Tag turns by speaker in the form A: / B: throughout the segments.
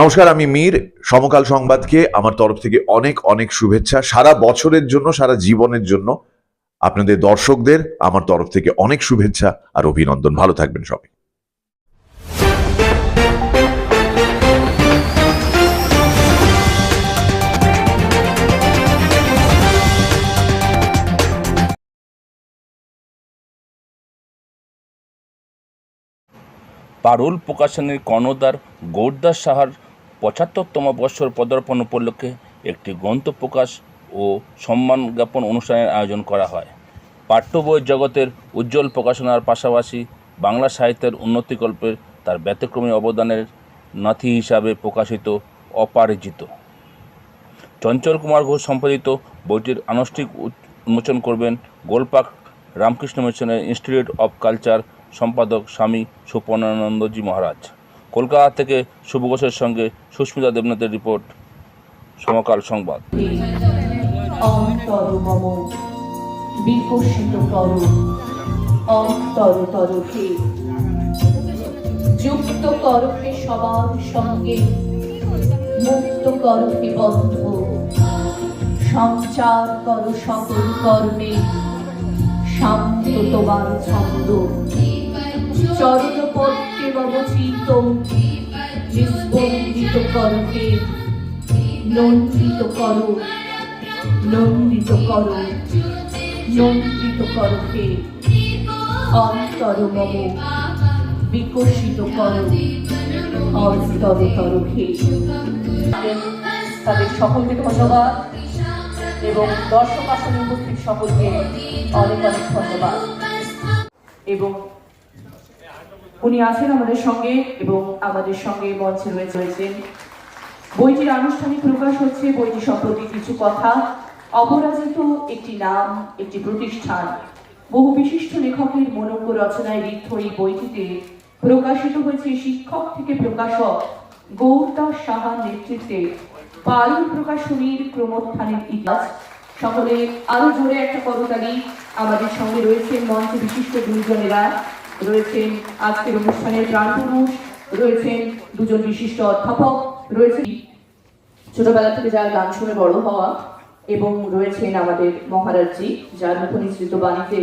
A: নমস্কার, আমি মীর। সমকাল সংবাদকে আমার তরফ থেকে অনেক অনেক শুভেচ্ছা। সারা বছরের জন্য, সারা জীবনের জন্য আপনাদের দর্শকদের আমার তরফ থেকে অনেক শুভেচ্ছা আর অভিনন্দন। ভালো থাকবেন সবাই।
B: পারুল প্রকাশনের কর্ণধার গৌরদাস সাহার পঁচাত্তরতম বৎসর পদার্পণ উপলক্ষে একটি গ্রন্থ প্রকাশ ও সম্মান জ্ঞাপন অনুষ্ঠানের আয়োজন করা হয়। পাঠ্য বই জগতের উজ্জ্বল প্রকাশনার পাশাপাশি বাংলা সাহিত্যের উন্নতিকল্পে তার ব্যতিক্রমী অবদানের নাথি হিসাবে প্রকাশিত অপারিচিত। চঞ্চল কুমার ঘোষ সম্পাদিত বইটির আনুষ্ঠানিক উন্মোচন করবেন গোলপাক রামকৃষ্ণ মিশনের ইনস্টিটিউট অফ কালচার সম্পাদক স্বামী সুপর্ণানন্দজি মহারাজ। কলকাতা থেকে শুভ ঘোষের সঙ্গে সুস্মিতা দেবনাথের রিপোর্ট, সমকাল সংবাদ।
C: বিকশিত কর। অন্তর তরফে যুক্ত করকে সবার সঙ্গে। মুক্ত করকে বন্ধ। সঞ্চার কর সকল কর্মে। শান্ত তোমার ছন্দ। চরণ পথে অবচিত নিস্পন্দিত করকে নন্দিত করো। নন্দিত করো। নন্দিত করকে অন্তর মম। বিকশিত করো। অন্তর তরফে তাদের সকলকে ধন্যবাদ। এবং দর্শক আসনে উপস্থিত সকলকে অনেক অনেক ধন্যবাদ। এবং উনি আছেন আমাদের সঙ্গে এবং আমাদের সঙ্গে মঞ্চে রয়েছে রয়েছেন। বইটির আনুষ্ঠানিক প্রকাশ হচ্ছে, বইটি সম্প্রতি কিছু কথা। অপরাজিত একটি নাম, একটি প্রতিষ্ঠান। বহু বিশিষ্ট লেখকের মনজ্ঞ রচনায় ঋদ্ধ এই বইটিতে প্রকাশিত হয়েছে শিক্ষক থেকে প্রকাশক গৌরদাস সাহার নেতৃত্বে পালন প্রকাশনীর ক্রমোত্থানের ইতিহাস। সকলে আরও জোরে একটা করতালি আমাদের সঙ্গে রয়েছেন মঞ্চ বিশিষ্ট দুইজনেরা। রয়েছেন আজকের অনুষ্ঠানের প্রাণ পুরুষ রয়েছেন দুজন বিশিষ্ট অধ্যাপক রয়েছে ছোটবেলা থেকে যার গান শুনে বড় হওয়া, এবং রয়েছেন আমাদের মহারাজজি, যার মুখ নিঃসৃত বাণীতে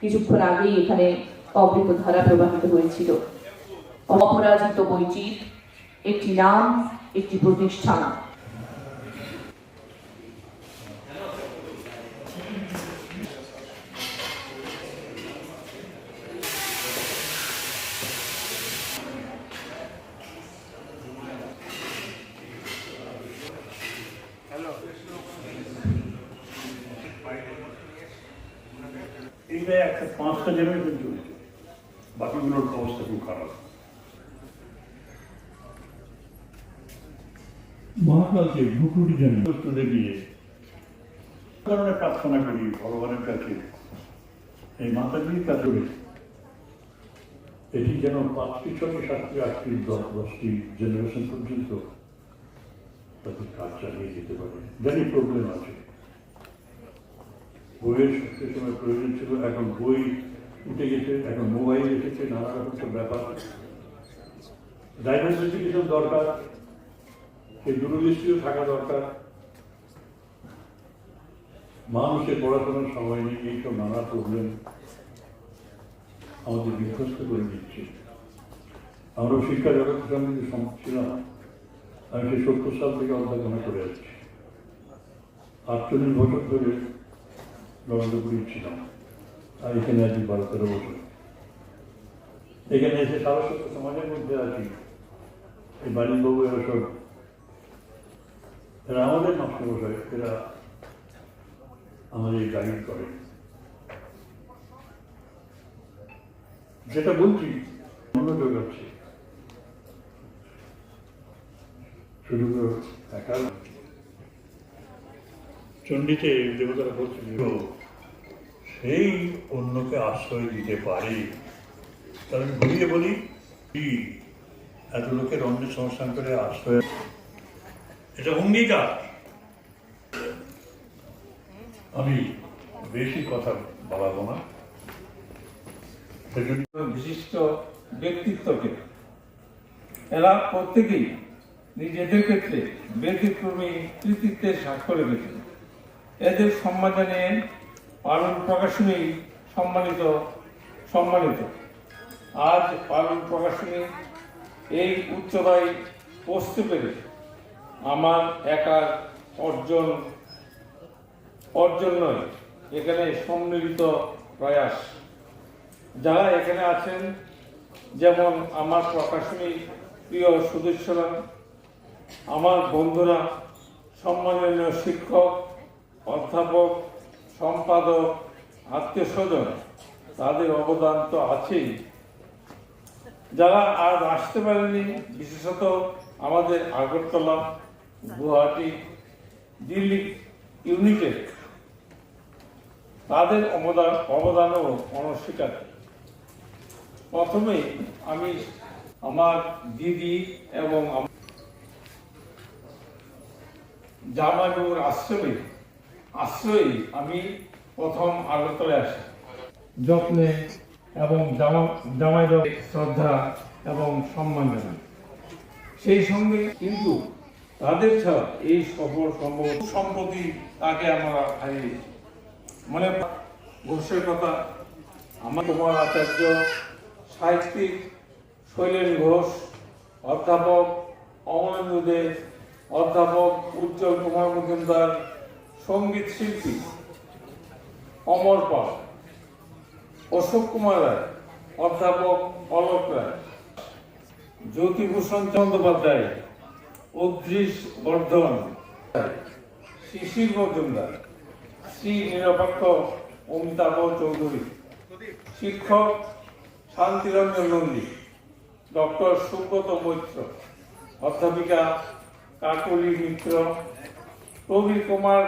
C: কিছুক্ষণ আগেই এখানে অমৃত ধারা প্রবাহিত হয়েছিল। অপরাজিত বইটির একটি নাম, একটি প্রতিষ্ঠান
D: এইটা একটা পাঁচটা জেনারেশন চলছে বাকিগুলোর অবস্থা খুব খারাপ। মহাকালকে জানি দিয়ে কারণে প্রার্থনা করি ভগবানের কাছে। এই মাতাজির কাছে। এটি যেন পাঁচটি ছয় সাতটি আটটি দশ দশটি জেনারেশন পর্যন্ত তাদের কাজ চালিয়ে যেতে পারে। জানি প্রবলেম আছে। বইয়ের সে সময় প্রয়োজন ছিল, এখন বই উঠে গেছে, এখন মোবাইল এসেছে, নানা রকম সব ব্যাপার। ডাইভার্সিফিকেশন দরকার, সেই দূরদৃষ্টিও থাকা দরকার। মানুষের পড়াশোনার সময় নেই এইসব নানা প্রবলেম আমাদের বিধ্বস্ত করে দিচ্ছে। আমরা শিক্ষা জগতের সঙ্গে যে ছিলাম আমি সেই সত্তর সাল থেকে অধ্যাপনা করে আসছি। আটচল্লিশ বছর ধরে নরেন্দ্রপুরী ছিলাম আর এখানে আছি বারো বছর। এখানে এসে সারস্বত সমাজের মধ্যে আছি। এই বাবু এরা সব। এরা আমাদের মাস্টারমশাই, এরা আমাদের গাইড করে। যেটা বলছি, মনোযোগ আছে। শুধু একা। চণ্ডীতে দেবতারা বলছিল সেই অন্যকে আশ্রয় দিতে পারে। তাহলে আমি ঘুরিয়ে বলি, কি? এত লোকের অন্য সংস্থান করে আশ্রয় এটা অঙ্গীকার। আমি বেশি কথা বলাবো না।
E: বিশিষ্ট ব্যক্তিত্বকে এরা প্রত্যেকেই নিজেদের ক্ষেত্রে ব্যতিক্রমী কৃতিত্বের স্বাক্ষর রেখেছেন এদের সম্মান পালন প্রকাশনী সম্মানিত সম্মানিত। আজ পালন প্রকাশনী এই উচ্চতায় পৌঁছতে পেরে আমার একার অর্জন অর্জন নয়, এখানে সম্মিলিত প্রয়াস। যারা এখানে আছেন, যেমন আমার প্রকাশনী প্রিয় সদস্যরা আমার বন্ধুরা, সম্মাননীয় শিক্ষক অধ্যাপক, সম্পাদক আত্মীয় স্বজন তাদের অবদান তো আছেই। যারা আজ আসতে পারেনি, বিশেষত আমাদের আগরতলা, গুয়াহাটি, দিল্লি ইউনিটের তাদের অবদান, অবদানও অনস্বীকার প্রথমে আমি আমার দিদি এবং জামাইবাবুর আশ্রমে আশ্রয়ে, আমি প্রথম আগরতলায় আসি। যত্নে এবং জামা শ্রদ্ধা এবং সম্মান জানাই। সেই সঙ্গে কিন্তু তাদের ছাড়া এই সফর সম্ভব সম্প্রতি তাকে আমরা হারিয়েছি মানে ঘোষের কথা, আমার কুমার আচার্য, সাহিত্যিক শৈলেন ঘোষ, অধ্যাপক অমরেন্দ্র দে, অধ্যাপক উজ্জ্বল কুমার মজুমদার সংগীত শিল্পী অমর পাল, অশোক কুমার রায়, অধ্যাপক অলোক রায়, জ্যোতিভূষণ চন্দ্যোপাধ্যায় অদৃশ বর্ধন, শিশির মজুমদার, শ্রী নিরপেক্ষ অমিতাভ চৌধুরী, শিক্ষক শান্তিরঞ্জন নন্দী, ডক্টর সুব্রত মৈত্র, অধ্যাপিকা কাকলি মিত্র, প্রবীর কুমার